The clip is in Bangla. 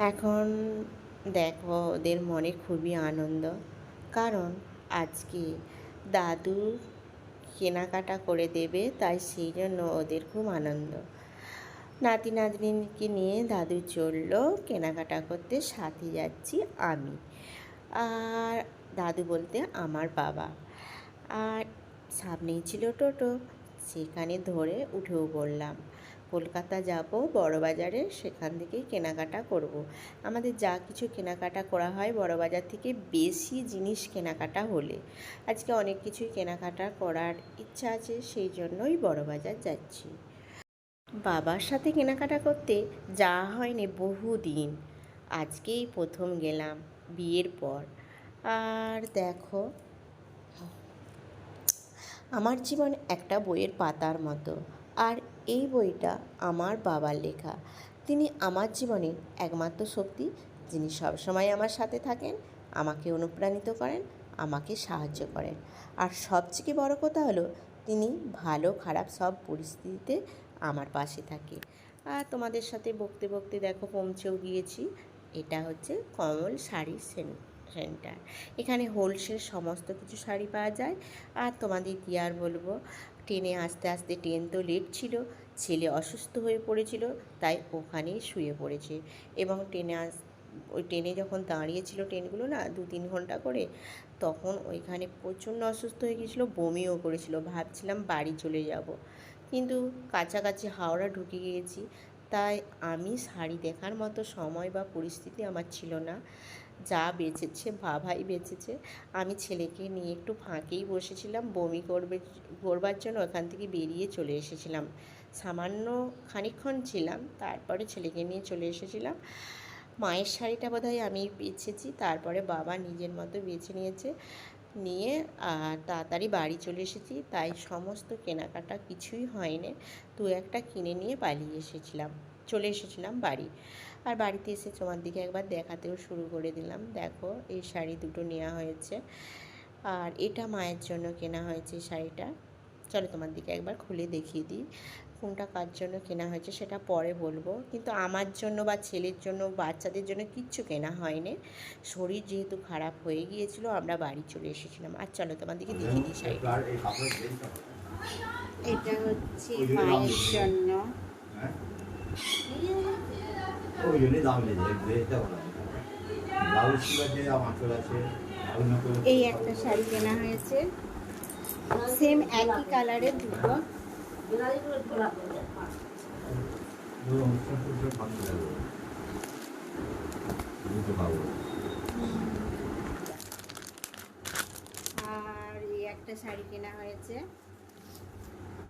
এখন দেখো, ওদের মনে খুবই আনন্দ। কারণ আজকে দাদু কেনাকাটা করে দেবে, তাই সেই জন্য ওদের খুব আনন্দ। নাতি নাতনিকে নিয়ে দাদু চলল কেনাকাটা করতে, সাথে যাচ্ছি আমি। আর দাদু বলতে আমার বাবা। আর সামনেই ছিল টোটো, সেখানে ধরে উঠেও পড়লাম কলকাতা যাব, বড়বাজারে সেখান থেকেই কেনাকাটা করব। আমাদের যা কিছু কেনাকাটা করা হয় বড়বাজার থেকে বেশি জিনিস কেনাকাটা হলে। আজকে অনেক কিছুই কেনাকাটা করার ইচ্ছা আছে, সেই জন্যই বড়বাজার যাচ্ছি। বাবার সাথে কেনাকাটা করতে যাওয়া হয়নি বহুদিন। আজকেই প্রথম গেলাম বিয়ের পর। আর দেখো, আমার জীবন একটা বইয়ের পাতার মতো। আর এই বইটা আমার বাবার লেখা। তিনি আমার জীবনের একমাত্র শক্তি, যিনি সবসময় আমার সাথে থাকেন, আমাকে অনুপ্রাণিত করেন, আমাকে সাহায্য করেন। আর সবথেকে বড় কথা হলো, তিনি ভালো, খারাপ সব পরিস্থিতিতে আমার পাশে থাকে। আর তোমাদের সাথে বকতে বকতে দেখো পৌঁছেও গিয়েছি। এটা হচ্ছে কমল শাড়ি সেন, সেন্টার। এখানে হোলসেল সমস্ত কিছু শাড়ি পাওয়া যায়। আর তোমাদের কি আর বলব? ট্রেনে আস্তে আস্তে ট্রেন তো লেট ছিল, ছেলে অসুস্থ হয়ে পড়েছিল, তাই ওখানেই শুয়ে পড়েছে। এবং ট্রেনে আস, ওই ট্রেনে যখন দাঁড়িয়েছিল ট্রেনগুলো না দু তিন ঘণ্টা করে, তখন ওইখানে প্রচণ্ড অসুস্থ হয়ে গিয়েছিল, বমিও করেছিল। ভাবছিলাম বাড়ি চলে যাব। কিন্তু কাছাকাছি হাওড়া ঢুকে গিয়েছি তাই আমি শাড়ি দেখার মতো সময় বা পরিস্থিতি আমার ছিল না। যা বেঁচেছে বাবাই বেঁচেছে। আমি ছেলেকে নিয়ে একটু ফাঁকেই বসেছিলাম, বমি করবে, করবার জন্য ওখান থেকে বেরিয়ে চলে এসেছিলাম। সামান্য খানিকক্ষণ ছিলাম, তারপরে ছেলেকে নিয়ে চলে এসেছিলাম। মায়ের শাড়িটা বোধহয় আমি বেছেছি, তারপরে বাবা নিজের মতো বেছে নিয়েছে। নিয়ে, আর তাড়াতাড়ি বাড়ি চলে এসেছি। তাই সমস্ত কেনাকাটা কিছুই হয়নি। দু একটা কিনে নিয়ে পালিয়ে এসেছিলাম, চলে এসেছিলাম বাড়ি। আর বাড়িতে এসে তোমার দিকে একবার দেখাতেও শুরু করে দিলাম। দেখো, এই শাড়ি দুটো নেওয়া হয়েছে। আর এটা মায়ের জন্য কেনা হয়েছে শাড়িটা। চলো তোমার দিকে একবার খুলে দেখিয়ে দিই কোনটা কার জন্য কেনা হয়েছে সেটা পরে বলব। কিন্তু আমার জন্য বা ছেলের জন্য বাচ্চাদের জন্য কিচ্ছু কেনা হয়নি। শরীর যেহেতু খারাপ হয়ে গিয়েছিল আমরা বাড়ি চলে এসেছিলাম। আর চলো তোমার দিকে দেখিয়ে দিই শাড়িটা এটা হচ্ছে মায়ের জন্য ওই জন্যই দাম করলে এই একটা শাড়ি কেনা হয়েছে। সেম একই কালারের দুটো। আর একটা শাড়ি কেনা হয়েছে।